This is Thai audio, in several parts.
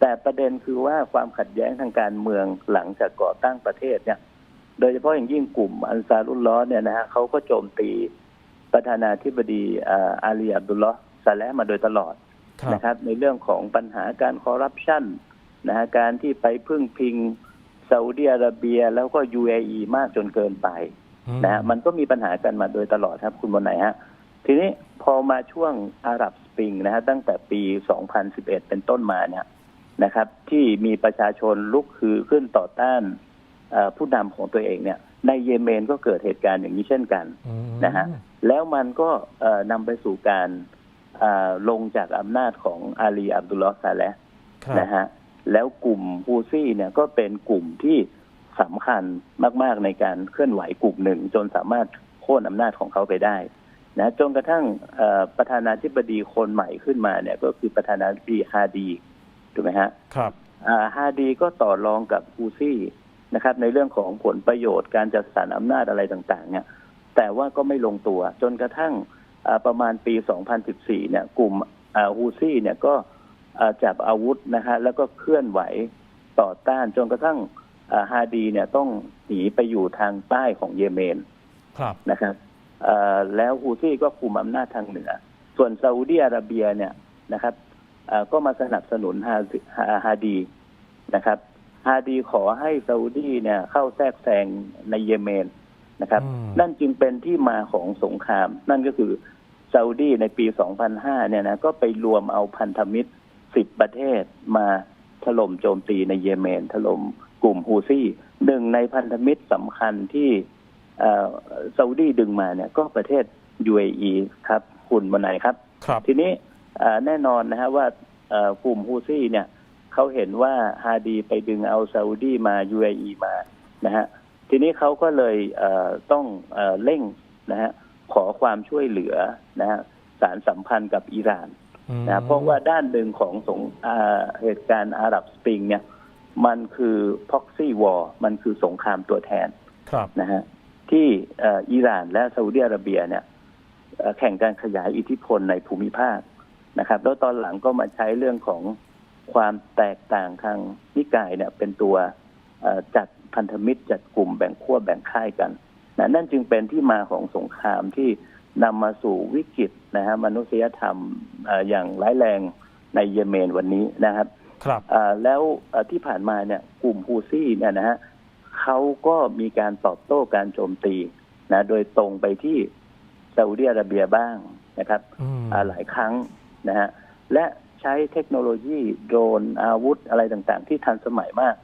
แต่ประเด็นคือว่าความขัดแย้งทางการเมืองหลังจากก่อตั้งประเทศเนี่ย โดยเฉพาะอย่างยิ่งกลุ่มอันซารุลลอฮ์เนี่ยนะฮะเขาก็โจมตีประธานาธิบดีอ่าอาลีอับดุลลอฮ์ซาเลห์มาโดยตลอดครับนะครับ ในเรื่องของปัญหาการคอร์รัปชันนะฮะการที่ไปพึ่งพิงซาอุดิอาระเบีย แล้วก็ UAE มากจนเกินไปอืนะฮะมันก็มีปัญหากันมาโดยตลอดครับคุณบนไหนฮะ ทีนี้พอมาช่วงอาหรับสปริงนะฮะตั้งแต่ปี 2011 เป็นต้นมาเนี่ย นะครับ ที่มีประชาชนลุกคือขึ้นต่อต้านเอ่อผู้นำของตัวเองเนี่ย ในเยเมนก็เกิดเหตุการณ์อย่างนี้เช่นกันอืมนะฮะแล้วมันก็เอ่อนำไปสู่การเอ่อลงจากอำนาจของอาลีอับดุลลอฮ์ซาเลห์ครับนะฮะแล้วกลุ่มฮูซี่เนี่ยก็เป็นกลุ่มที่สำคัญมาก ๆ ในการเคลื่อนไหวกลุ่มหนึ่ง จนสามารถโค่นอำนาจของเขาไปได้นะจนกระทั่งเอ่อประธานาธิบดีคนใหม่ขึ้นมาเนี่ย ก็คือประธานาธิบดีฮาดี ถูกไหมฮะครับอ่าฮาดีก็ต่อรองกับฮูซี่นะครับ ในเรื่องของผลประโยชน์การจัดสรรอำนาจอะไรต่าง ๆ เนี่ย แต่ว่าก็ไม่ลงตัว จนกระทั่งอ่าประมาณปี 2014 เนี่ย กลุ่มอ่าฮูซี่เนี่ยก็อ่าจับอาวุธนะฮะแล้วก็เคลื่อนไหวต่อต้านจนกระทั่งอ่าฮาดีเนี่ยต้องหนีไปอยู่ทางใต้ของเยเมนครับนะครับเอ่อแล้วฮูซี่ก็คุมอำนาจทางเหนือ ส่วนซาอุดีอาระเบียเนี่ยนะครับเอ่อ ก็มาสนับสนุนฮาฮาฮาดีนะครับฮาดีขอให้ซาอุดีเนี่ยเข้าแทรกแซงในเยเมนนะครับอืมนั่นจึงเป็นที่มาของสงคราม นั่นก็คือซาอุดีในปี 2005 เนี่ยนะก็ไปรวมเอาพันธมิตร 10 ประเทศมาถล่มโจมตีในเยเมน ถล่มกลุ่มฮูซี่หนึ่งในพันธมิตรสำคัญที่เอ่อซาอุดีดึงมาเนี่ยก็ประเทศ UAE ครับ คุณบนไหนครับ ครับ ทีนี้เอ่อ แน่นอนนะฮะว่าเอ่อกลุ่มฮูซี่เนี่ยเขาเห็นว่าฮาดีไปดึงเอาซาอุดีมา UAE มานะฮะทีนี้เขาก็เลยเอ่อต้องเอ่อเร่งนะฮะขอความช่วยเหลือนะฮะสารสัมพันธ์กับอิหร่านอืมนะเพราะว่าด้านหนึ่งของสงอ่าเหตุการณ์อาหรับสปริงเนี่ยมันคือพ็อกซี่วอร์มันคือสงครามตัวแทนครับนะฮะที่เอ่ออิหร่านและซาอุดิอาระเบียเนี่ยเอ่อแข่งการขยายอิทธิพลในภูมิภาค นะครับ แล้วตอนหลังก็มาใช้เรื่องของความแตกต่างทางนิกายเนี่ยเป็นตัวเอ่อจัดพันธมิตรจัดกลุ่มแบ่งขั้วแบ่งค่ายกันนะนั่นจึงเป็นที่มาของสงครามที่นำมาสู่วิกฤตนะฮะมนุษยธรรมเอ่ออย่างร้ายแรงในเยเมนวันนี้นะครับ ครับอ่าแล้วเอ่อที่ผ่านมาเนี่ยกลุ่มฮูซี่เนี่ยนะฮะเขาก็มีการตอบโต้การโจมตีนะโดยตรงไปที่ซาอุดิอาระเบียบ้างนะครับอืมอ่าหลายครั้ง นะฮะและใช้เทคโนโลยีโดรนอาวุธอะไรต่างๆ ที่ทันสมัยมาก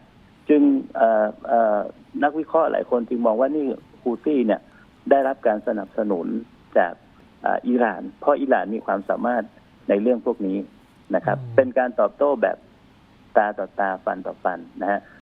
จึงเอ่อเอ่อนักวิเคราะห์หลายคนจึงมองว่านี่ฮูซี่เนี่ยได้รับการสนับสนุนจากอ่าอิหร่าน เพราะอิหร่านมีความสามารถในเรื่องพวกนี้นะครับอืมเป็นการตอบโต้แบบตาต่อตาฟันต่อฟันนะฮะ